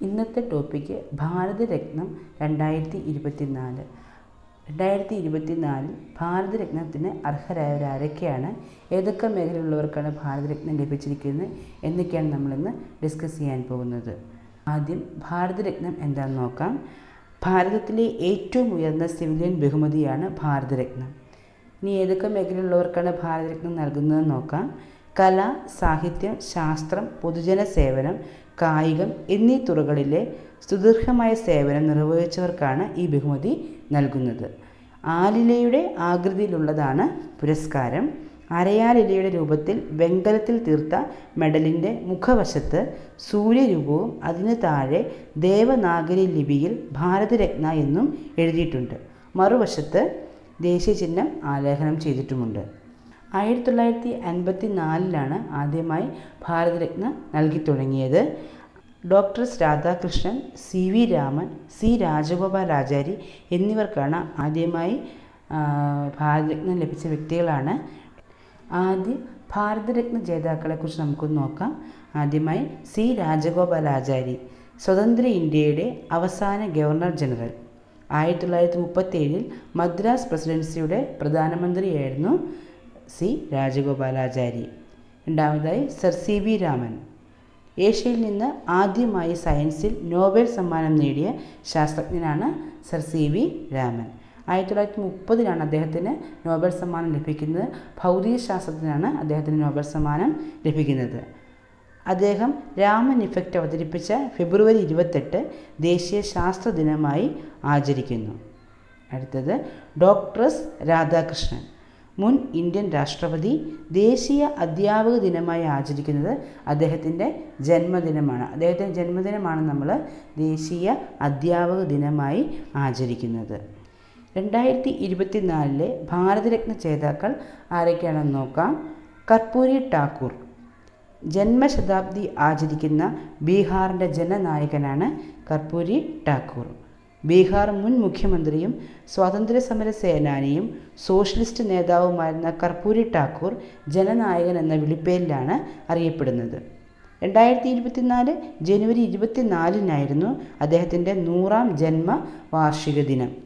ഇന്നത്തെ ടോപ്പിക്ക് ഭാരതരത്നം രണ്ടായിരത്തി ഇരുപത്തി നാല് രണ്ടായിരത്തി ഇരുപത്തി നാലിൽ ഭാരതരത്നത്തിന് അർഹരായവർ ആരൊക്കെയാണ് ഏതൊക്കെ മേഖലയിലുള്ളവർക്കാണ് ഭാരതരത്നം ലഭിച്ചിരിക്കുന്നത്? എന്നൊക്കെയാണ് നമ്മളിന്ന് ഡിസ്കസ് ചെയ്യാൻ പോകുന്നത്. ആദ്യം ഭാരതരത്നം എന്താണെന്ന് നോക്കാം. ഭാരതത്തിലെ ഏറ്റവും ഉയർന്ന സിവിലിയൻ ബഹുമതിയാണ് ഭാരതരത്നം. ഇനി ഏതൊക്കെ മേഖലയിലുള്ളവർക്കാണ് ഭാരതരത്നം നൽകുന്നതെന്ന് നോക്കാം. കല സാഹിത്യം ശാസ്ത്രം പൊതുജന സേവനം കായികം എന്നീ തുറകളിലെ സുദീർഘമായ സേവനം നിർവഹിച്ചവർക്കാണ് ഈ ബഹുമതി നൽകുന്നത്. ആലിലയുടെ ആകൃതിയിലുള്ളതാണ് പുരസ്കാരം. അരയാലിലയുടെ രൂപത്തിൽ വെങ്കലത്തിൽ തീർത്ത മെഡലിന്റെ മുഖവശത്ത് സൂര്യരൂപവും അതിനു താഴെ ദേവനാഗരി ലിപിയിൽ ഭാരതരത്ന എന്നും എഴുതിയിട്ടുണ്ട്. മറുവശത്ത് ദേശീയ ചിഹ്നം ആലേഖനം ചെയ്തിട്ടുമുണ്ട്. ആയിരത്തി തൊള്ളായിരത്തി അൻപത്തി നാലിലാണ് ആദ്യമായി ഭാരതരത്ന നൽകി തുടങ്ങിയത്. Doctor Radhakrishnan C V Raman C Rajagopalachari എന്നിവർക്കാണ് ആദ്യമായി ഭാരതരത്നം ലഭിച്ച വ്യക്തികളാണ്. ആദ്യ ഭാരതരത്ന ജേതാക്കളെക്കുറിച്ച് നമുക്ക് നോക്കാം. ആദ്യമായി സി രാജഗോപാലാചാരി സ്വതന്ത്ര ഇന്ത്യയുടെ അവസാന ഗവർണർ ജനറൽ. ആയിരത്തി തൊള്ളായിരത്തി മുപ്പത്തേഴിൽ മദ്രാസ് പ്രസിഡൻസിയുടെ പ്രധാനമന്ത്രിയായിരുന്നു. സി രാജഗോപാലാചാരി. രണ്ടാമതായി സർ സി വി രാമൻ. ഏഷ്യയിൽ നിന്ന് ആദ്യമായി സയൻസിൽ നോബൽ സമ്മാനം നേടിയ ശാസ്ത്രജ്ഞനാണ് സർ സി വി രാമൻ. ആയിരത്തി തൊള്ളായിരത്തി മുപ്പതിലാണ് അദ്ദേഹത്തിന് നോബൽ സമ്മാനം ലഭിക്കുന്നത്. ഭൗതിക ശാസ്ത്രത്തിനാണ് അദ്ദേഹത്തിന് നോബൽ സമ്മാനം ലഭിക്കുന്നത്. അദ്ദേഹം രാമൻ ഇഫക്റ്റ് അവതരിപ്പിച്ച ഫെബ്രുവരി ഇരുപത്തെട്ട് ദേശീയ ശാസ്ത്ര ദിനമായി ആചരിക്കുന്നു. അടുത്തത് ഡോക്ടർസ് രാധാകൃഷ്ണൻ. മുൻ ഇന്ത്യൻ രാഷ്ട്രപതി ദേശീയ അധ്യാപക ദിനമായി ആചരിക്കുന്നത് അദ്ദേഹത്തിന്റെ ജന്മദിനമാണ്. അദ്ദേഹത്തിന്റെ ജന്മദിനമാണ് നമ്മൾ ദേശീയ അധ്യാപക ദിനമായി ആചരിക്കുന്നത്. രണ്ടായിരത്തി ഇരുപത്തി നാലിലെ ഭാരതരത്ന ജേതാക്കൾ ആരൊക്കെയാണെന്ന് നോക്കാം. കർപ്പൂരി ടാക്കൂർ ജന്മശതാബ്ദി ആചരിക്കുന്ന ബീഹാറിന്റെ ജനനായകനാണ് കർപ്പൂരി ഠാക്കൂർ. ബീഹാർ മുൻ മുഖ്യമന്ത്രിയും സ്വാതന്ത്ര്യ സമര സേനാനിയും സോഷ്യലിസ്റ്റ് നേതാവുമായിരുന്ന കർപ്പൂരി ഠാക്കൂർ ജനനായകൻ എന്ന വിളിപ്പേരിലാണ് അറിയപ്പെടുന്നത്. രണ്ടായിരത്തി ഇരുപത്തിനാല് ജനുവരി ഇരുപത്തിനാലിനായിരുന്നു അദ്ദേഹത്തിന്റെ നൂറാം ജന്മ വാർഷിക ദിനം.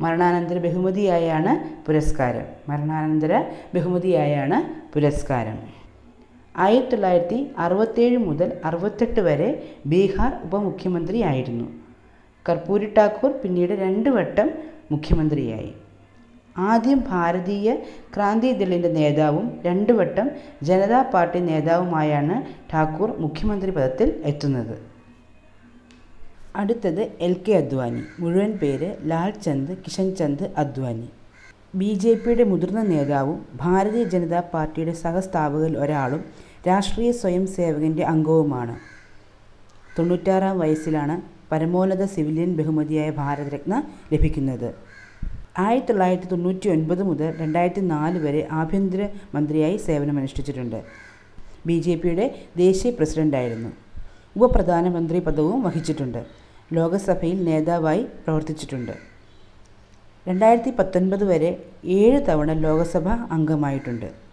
മരണാനന്തര ബഹുമതിയായാണ് പുരസ്കാരം. മരണാനന്തര ബഹുമതിയായാണ് പുരസ്കാരം. ആയിരത്തി തൊള്ളായിരത്തി അറുപത്തേഴ് മുതൽ അറുപത്തെട്ട് വരെ ബീഹാർ ഉപമുഖ്യമന്ത്രിയായിരുന്നു. കർപ്പൂരി ടാക്കൂർ പിന്നീട് രണ്ട് വട്ടം മുഖ്യമന്ത്രിയായി. ആദ്യം ഭാരതീയ ക്രാന്തി ദളിന്റെ നേതാവും രണ്ട് വട്ടം ജനതാ പാർട്ടി നേതാവുമായാണ് ഠാക്കൂർ മുഖ്യമന്ത്രി പദത്തിൽ എത്തുന്നത്. അടുത്തത് എൽ കെ അദ്വാനി മുഴുവൻ പേര് ലാൽ ചന്ദ് കിഷൻ ചന്ദ് അദ്വാനി. ബി ജെ പിയുടെ മുതിർന്ന നേതാവും ഭാരതീയ ജനതാ പാർട്ടിയുടെ സഹസ്ഥാപകരിൽ ഒരാളും രാഷ്ട്രീയ സ്വയം സേവകന്റെ അംഗവുമാണ്. തൊണ്ണൂറ്റാറാം വയസ്സിലാണ് പരമോന്നത സിവിലിയൻ ബഹുമതിയായ ഭാരതരത്ന ലഭിക്കുന്നത്. ആയിരത്തി തൊള്ളായിരത്തി തൊണ്ണൂറ്റി ഒൻപത് മുതൽ രണ്ടായിരത്തി നാല് വരെ ആഭ്യന്തര മന്ത്രിയായി സേവനമനുഷ്ഠിച്ചിട്ടുണ്ട്. ബി ജെ പിയുടെ ദേശീയ പ്രസിഡന്റായിരുന്നു ഉപപ്രധാനമന്ത്രി പദവും വഹിച്ചിട്ടുണ്ട്. ലോകസഭയിൽ നേതാവായി പ്രവർത്തിച്ചിട്ടുണ്ട്. രണ്ടായിരത്തി പത്തൊൻപത് വരെ ഏഴ് തവണ ലോകസഭ അംഗമായിട്ടുണ്ട്.